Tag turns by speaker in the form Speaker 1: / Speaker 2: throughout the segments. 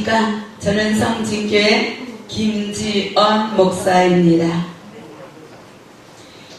Speaker 1: 그러니까 저는 성진교회 김지언 목사입니다.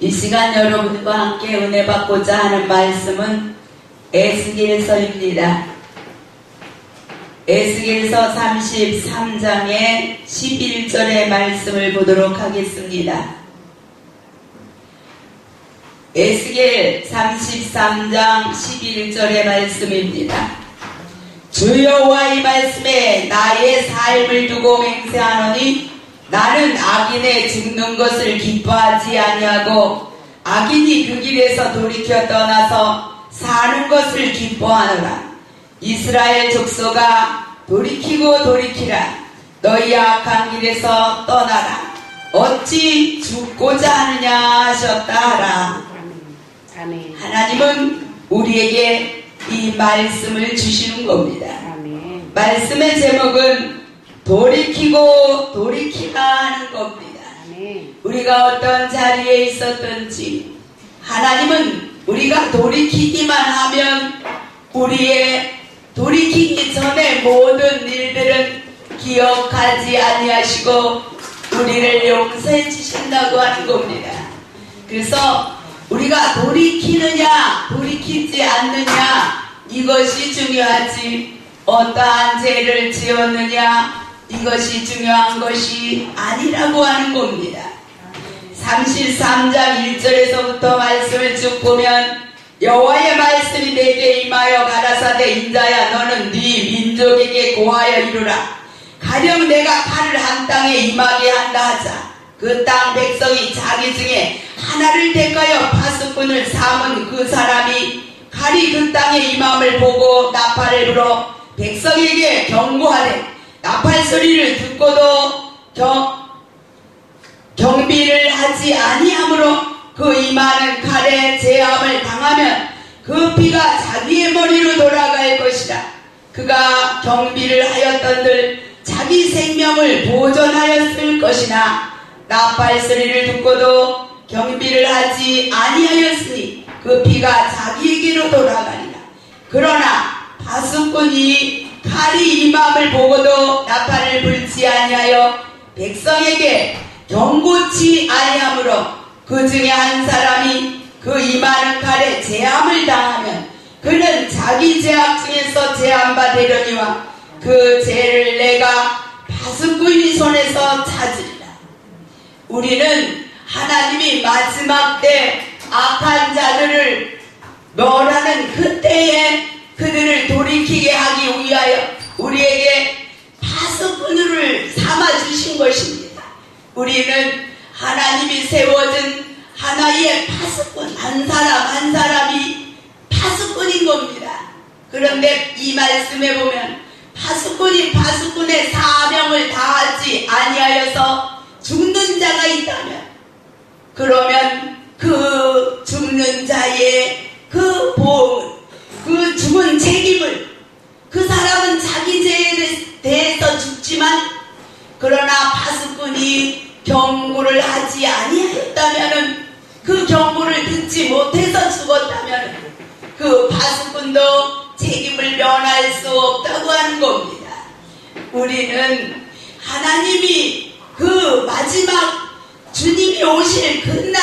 Speaker 1: 이 시간 여러분과 함께 은혜 받고자 하는 말씀은 에스겔서입니다. 에스겔서 33장의 11절의 말씀을 보도록 하겠습니다. 에스겔 33장 11절의 말씀입니다. 주여와의 말씀에 나의 삶을 두고 맹세하노니 나는 악인의 죽는 것을 기뻐하지 아니하고 악인이 그 길에서 돌이켜 떠나서 사는 것을 기뻐하노라. 이스라엘 족속아 돌이키고 돌이키라. 너희 악한 길에서 떠나라. 어찌 죽고자 하느냐 하셨다 하라.
Speaker 2: 아멘.
Speaker 1: 하나님은 우리에게 이 말씀을 주시는 겁니다.
Speaker 2: 아멘.
Speaker 1: 말씀의 제목은 돌이키고 돌이키라 하는 겁니다.
Speaker 2: 아멘.
Speaker 1: 우리가 어떤 자리에 있었든지 하나님은 우리가 돌이키기만 하면 우리의 돌이키기 전에 모든 일들은 기억하지 아니하시고 우리를 용서해 주신다고 하는 겁니다. 그래서 우리가 돌이키느냐 돌이키지 않느냐 이것이 중요하지. 어떠한 죄를 지었느냐 이것이 중요한 것이 아니라고 하는 겁니다. 33장 1절에서부터 말씀을 쭉 보면 여호와의 말씀이 내게 임하여 가라사대 인자야 너는 네 민족에게 고하여 이루라. 가령 내가 칼을 한 땅에 임하게 한다 하자 그 땅 백성이 자기 중에 하나를 택하여 파수꾼을 삼은 그 사람이 칼이 그 땅에 임함을 보고 나팔을 불어 백성에게 경고하되 나팔 소리를 듣고도 경, 경비를 하지 아니하므로 그 임하는 칼에 제압을 당하면 그 피가 자기의 머리로 돌아갈 것이라 그가 경비를 하였던들 자기 생명을 보존하였을 것이나 나팔 소리를 듣고도 경비를 하지 아니하였으니 그 피가 자기에게로 돌아가리라. 그러나 파수꾼이 칼이 임함을 보고도 나팔을 불지 아니하여 백성에게 경고치 아니하므로 그 중에 한 사람이 그 임하는 칼에 제함을 당하면 그는 자기 제약 중에서 제함받으려니와 그 죄를 내가 파수꾼이 손에서 찾으리라 우리는 하나님이 마지막 때 악한 자들을 멸하는 그때에 그들을 돌이키게 하기 위하여 우리에게 파수꾼을 삼아 주신 것입니다. 우리는 하나님이 세워준 하나의 파수꾼 한 사람 한 사람이 파수꾼인 겁니다. 그런데 이 말씀에 보면 파수꾼이 파수꾼의 사명을 다하지 아니하여서 죽는 자가 있다면 그러면 그 죽는 자의 그 보험을 그 죽은 책임을 그 사람은 자기 죄에 대해서 죽지만 그러나 파수꾼이 경고를 하지 아니하였다면은 그 경고를 듣지 못해서 죽었다면 그 파수꾼도 책임을 면할 수 없다고 하는 겁니다. 우리는 하나님이 그 마지막 주님이 오실 그날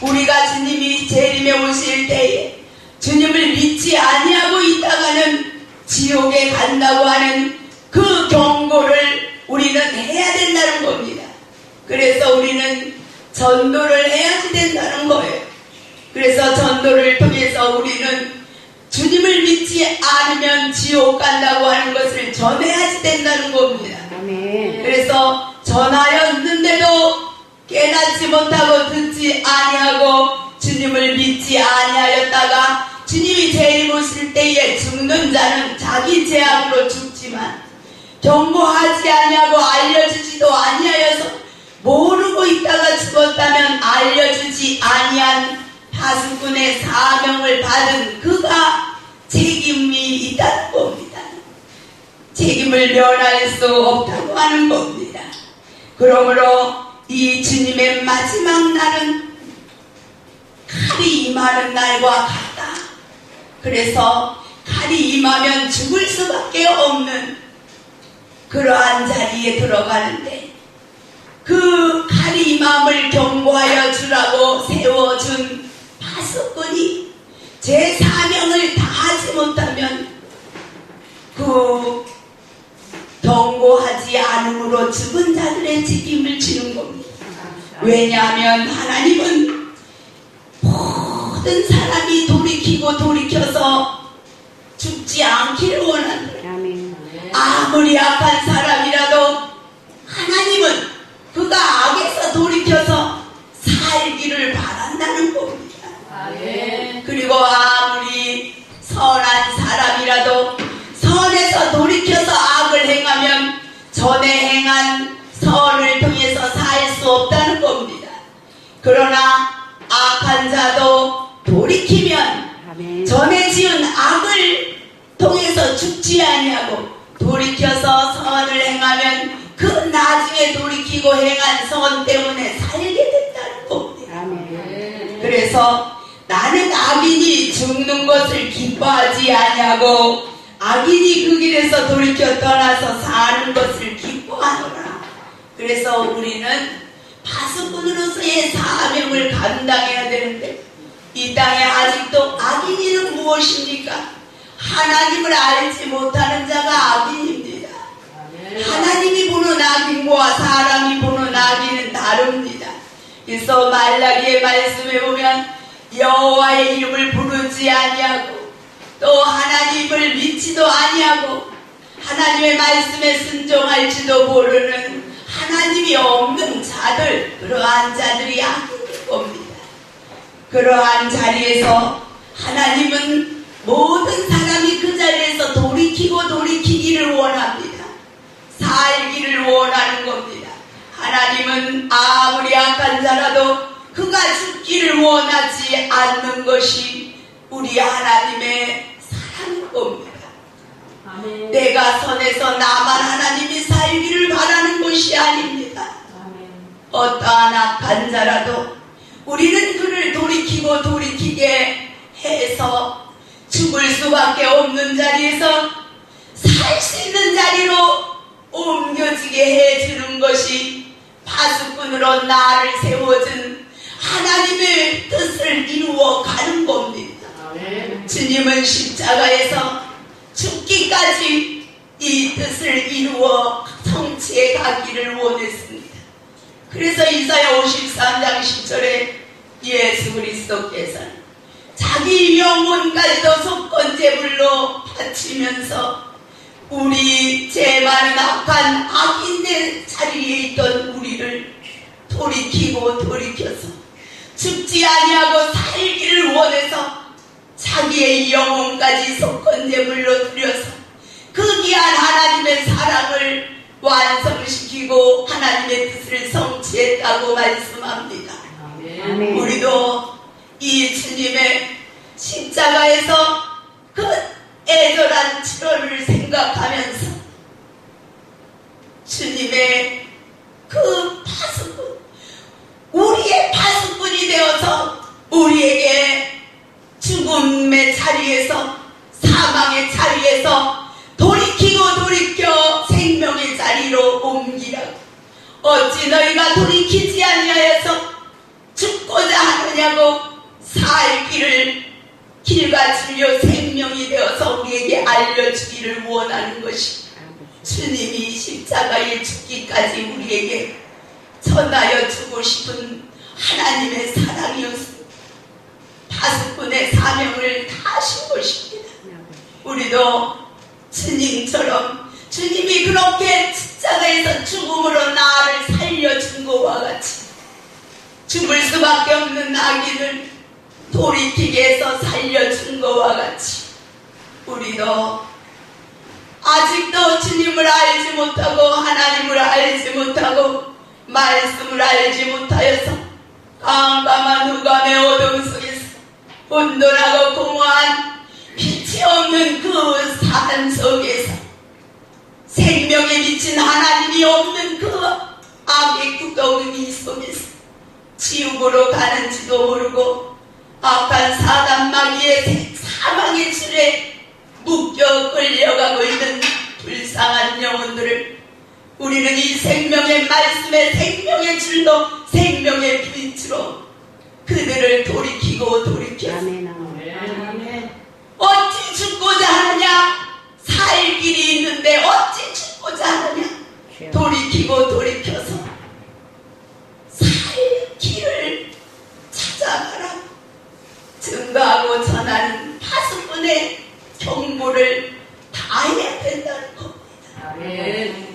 Speaker 1: 우리가 주님이 재림에 오실 때에 주님을 믿지 아니하고 있다가는 지옥에 간다고 하는 그 경고를 우리는 해야 된다는 겁니다. 그래서 우리는 전도를 해야지 된다는 거예요. 그래서 전도를 통해서 우리는 주님을 믿지 않으면 지옥 간다고 하는 것을 전해야지 된다는 겁니다. 그래서 전하였는데도 깨닫지 못하고 듣지 아니하고 주님을 믿지 아니하였다가 주님이 재림 오실 때에 죽는 자는 자기 죄악으로 죽지만 경고하지 아니하고 알려주지도 아니하여서 모르고 있다가 죽었다면 알려주지 아니한 파수꾼의 사명을 받은 그가 책임이 있다는 겁니다. 책임을 면할 수 없다고 하는 겁니다. 그러므로 이 주님의 마지막 날은 칼이 임하는 날과 같다. 그래서 칼이 임하면 죽을 수밖에 없는 그러한 자리에 들어가는데 그 칼이 마음을 경고하여 주라고 세워준 파수꾼이 제 사명을 다하지 못하면 그 경고하지 않음으로 죽은 자들의 책임을 지는 겁니다. 왜냐하면 하나님은 모든 사람이 돌이키고 돌이켜서 죽지 않기를 원한다. 그러나 악한 자도 돌이키면. 전에 지은 악을 통해서 죽지 아니하고 돌이켜서 선을 행하면 그 나중에 돌이키고 행한 선 때문에 살게 된다는 겁니다.
Speaker 2: 아멘.
Speaker 1: 그래서 나는 악인이 죽는 것을 기뻐하지 아니하고 악인이 그 길에서 돌이켜 떠나서 사는 것을 기뻐하노라. 그래서 우리는 파수꾼으로서의 사명을 감당해야 되는데 이 땅에 아직도 악인 이는 무엇입니까? 하나님을 알지 못하는 자가 악인입니다. 하나님이 보는 악인과 사람이 보는 악인은 다릅니다. 그래서 말라기의 말씀에 보면 여호와의 이름을 부르지 아니하고 또 하나님을 믿지도 아니하고 하나님의 말씀에 순종할지도 모르는 하나님이 없는 자들 그러한 자들이 악인일 겁니다. 그러한 자리에서 하나님은 모든 사람이 그 자리에서 돌이키고 돌이키기를 원합니다. 살기를 원하는 겁니다. 하나님은 아무리 악한 자라도 그가 죽기를 원하지 않는 것이 우리 하나님의 사랑인 겁니다. 내가 선에서 나만 하나님이 살기를 바라는 것이 아닙니다. 어떠한 악한 자라도 우리는 그를 돌이키고 돌이키게 해서 죽을 수밖에 없는 자리에서 살 수 있는 자리로 옮겨지게 해주는 것이 파수꾼으로 나를 세워준 하나님의 뜻을 이루어 가는 겁니다. 주님은 십자가에서 죽기까지 이 뜻을 이루어 성취해 가기를 원했습니다. 그래서 이사야 53장 10절에 예수 그리스도께서는 자기 영혼까지도 속건제물로 바치면서 우리 죄 많은 악한 악인의 자리에 있던 우리를 돌이키고 돌이켜서 죽지 아니하고 살기를 원해서 자기의 영혼까지 속건제물로 드려서 그 귀한 하나님의 사랑을 완성시키고 하나님의 뜻을 성취했다고 말씀합니다.
Speaker 2: 아멘.
Speaker 1: 우리도 이 주님의 십자가에서 그 애절한 치료를 생각하면서 주님의 그 파수꾼, 우리의 파수꾼이 되어서 우리에게 죽음의 자리에서 사망의 자리에서 돌이키고 돌이켜 생명의 자리로 옮기라고 어찌 너희가 돌이키지 아니하여서 죽고자 하느냐고 살기를 길과 진료 생명이 되어서 우리에게 원하는 것이 주님이 십자가에 죽기까지 우리에게 전하여 주고 싶은 하나님의 사랑이었습니다. 파수꾼의 사명을 다하신 것입니다. 우리도 주님처럼 주님이 그렇게 십자가에서 죽음으로 나를 살려준 것과 같이 죽을 수밖에 없는 악인을 돌이키게 해서 살려준 것과 같이 우리도 주님을 알지 못하고 하나님을 알지 못하고 말씀을 알지 못하여서 깜깜한 흑암의 어둠 속에서 혼돈하고 공허한 빛이 없는 그산 속에서 생명에 미친 하나님이 없는 그 악의 구덩이 속에서 지옥으로 가는지도 모르고 악한 사단 마귀의 사망의 줄에 묶여 끌려가고 있는 불쌍한 영혼들을 우리는 이 생명의 말씀에 생명의 줄도 생명의 빛으로 그들을 돌이키고 돌이켜서. 어찌 죽고자 하느냐? 살 길이 있는데 어찌 죽고자 하느냐? 돌이키고 돌이켜서 살 길을 찾아가라. 증거하고 전하는 분의 경고를 다 해야 된다는 겁니다.
Speaker 2: 아멘.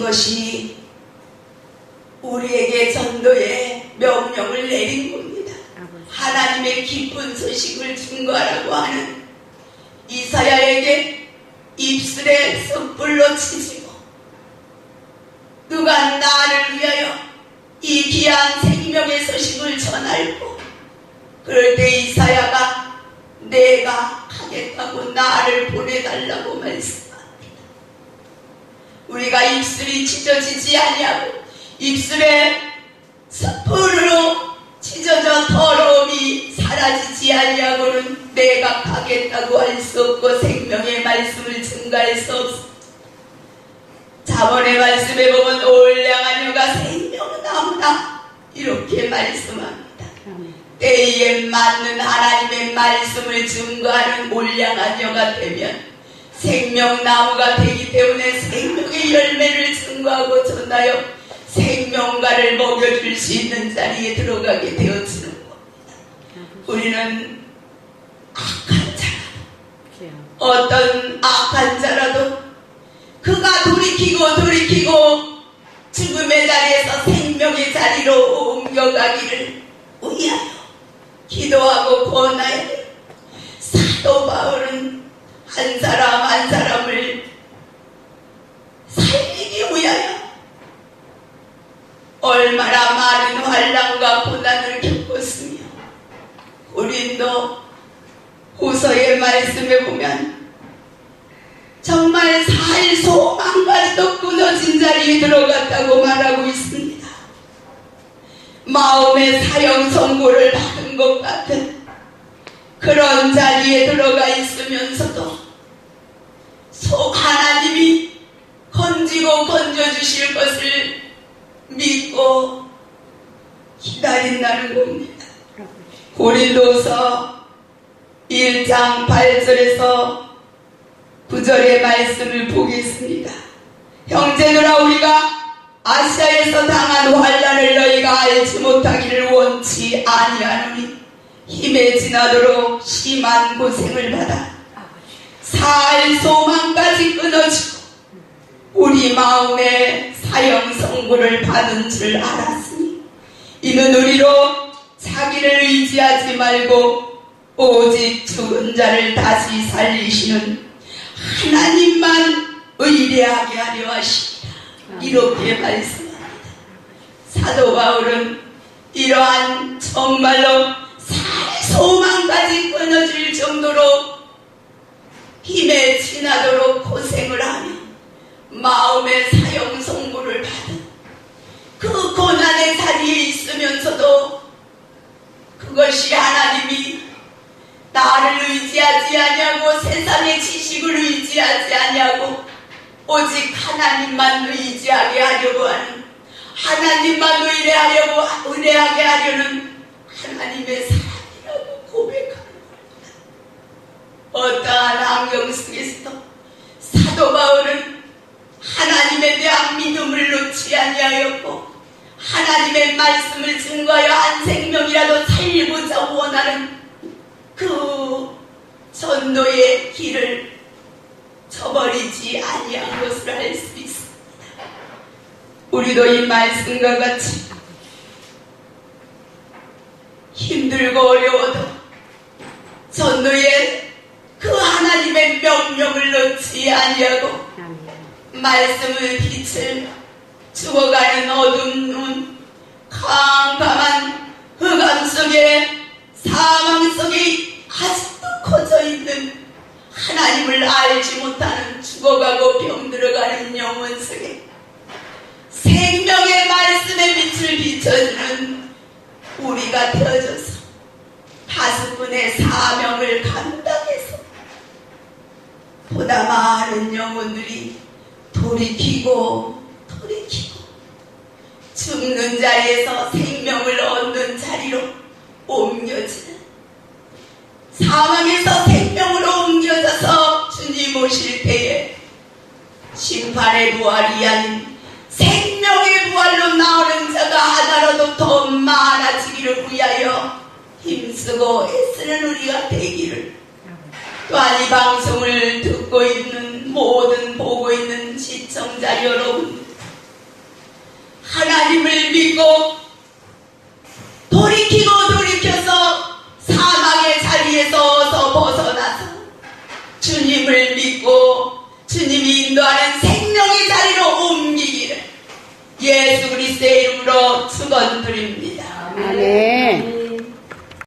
Speaker 1: 이것이 우리에게 전도의 명령을 내린 겁니다. 하나님의 기쁜 소식을 증거하라고 하는 이사야에게 입술에 숯불로 치시고 누가 나를 위하여 이 귀한 생명의 소식을 전할고 그럴 때 이사야가 내가 하겠다고 나를 보내달라고 말씀합니다. 우리가 입술이 찢어지지 아니하고 입술에 숯불로 찢어져 더러움이 사라지지 아니하고는 내가 가겠다고 할 수 없고 생명의 말씀을 증가할 수 없습니다. 자본의 말씀에 보면 올량하녀가 생명나무다 이렇게 말씀합니다. 때에 맞는 하나님의 말씀을 증거하는 올량하녀가 되면 생명나무가 되기 때문에 생명의 열매를 증거하고 전하여 생명가를 먹여줄 수 있는 자리에 들어가게 되어지는 겁니다. 우리는 악한 자라도 어떤 악한 자라도 그가 돌이키고 돌이키고 죽음의 자리에서 생명의 자리로 옮겨가기를 위하여 기도하고 권하여 한 사람 한 사람을 살리기 위하여 얼마나 많은 환란과 고난을 겪었으며 우린도 후서의 말씀에 보면 정말 살 소망까지도 끊어진 자리에 들어갔다고 말하고 있습니다. 마음의 사형 선고를 받은 것 같은 그런 자리에 들어가 있으면서도 속 하나님이 건지고 건져주실 것을 믿고 기다린다는 겁니다. 고린도서 1장 8절에서 9절의 말씀을 보겠습니다. 형제들아 우리가 아시아에서 당한 환란을 너희가 알지 못하기를 원치 아니하노니 힘에 지나도록 심한 고생을 받아 살 소망까지 끊어지고 우리 마음에 사형 선고를 받은 줄 알았으니 이는 우리로 자기를 의지하지 말고 오직 죽은 자를 다시 살리시는 하나님만 의뢰하게 하려 하십니다. 이렇게 말씀합니다. 사도 바울은 이러한 정말로 살 소망까지 끊어질 정도로 힘에 지나도록 고생을 하며 마음의 사형 선고를 받은 그 고난의 자리에 있으면서도 그것이 하나님이 나를 의지하지 아니하고 세상의 지식을 의지하지 아니하고 오직 하나님만 의지하게 하려고 하는 하나님만 의뢰하려고 의뢰하게 하려는 하나님의 사랑이라고 고백하는 겁니다. 환경 속에서도 사도 바울은 하나님에 대한 믿음을 놓지 아니하였고 하나님의 말씀을 증거하여 한 생명이라도 살리고자 원하는 그 전도의 길을 저버리지 아니한 것을 알 수 있습니다. 우리도 이 말씀과 같이 힘들고 어려워도 전도에 그 하나님의 명령을 아니하고 말씀의 빛을 죽어가는 어두운 눈, 캄캄한 흑암 속에 사망 속에 아직도 커져 있는 하나님을 알지 못하는 죽어가고 병들어가는 영혼 속에 생명의 말씀의 빛을 비춰주는 우리가 되어져서 다섯 분의 사명을 감당해서 보다 많은 영혼들이 돌이키고 돌이키고 죽는 자리에서 생명을 얻는 자리로 옮겨지는 사망에서 생명으로 옮겨져서 주님 오실 때에 심판의 부활이 아닌 생명의 부활로 나오는 자가 하나라도 더 많아지기를 위하여 힘쓰고 애쓰는 우리가 되기를 또한 이 방송을 듣고 있는 모든 보고 있는 시청자 여러분 하나님을 믿고 돌이키고 돌이켜서 사망의 자리에서 서 벗어나서 주님을 믿고 주님이 인도하는 생명의 자리로 옮기기를 예수 그리스도의 이름으로 축원드립니다.
Speaker 2: 아멘.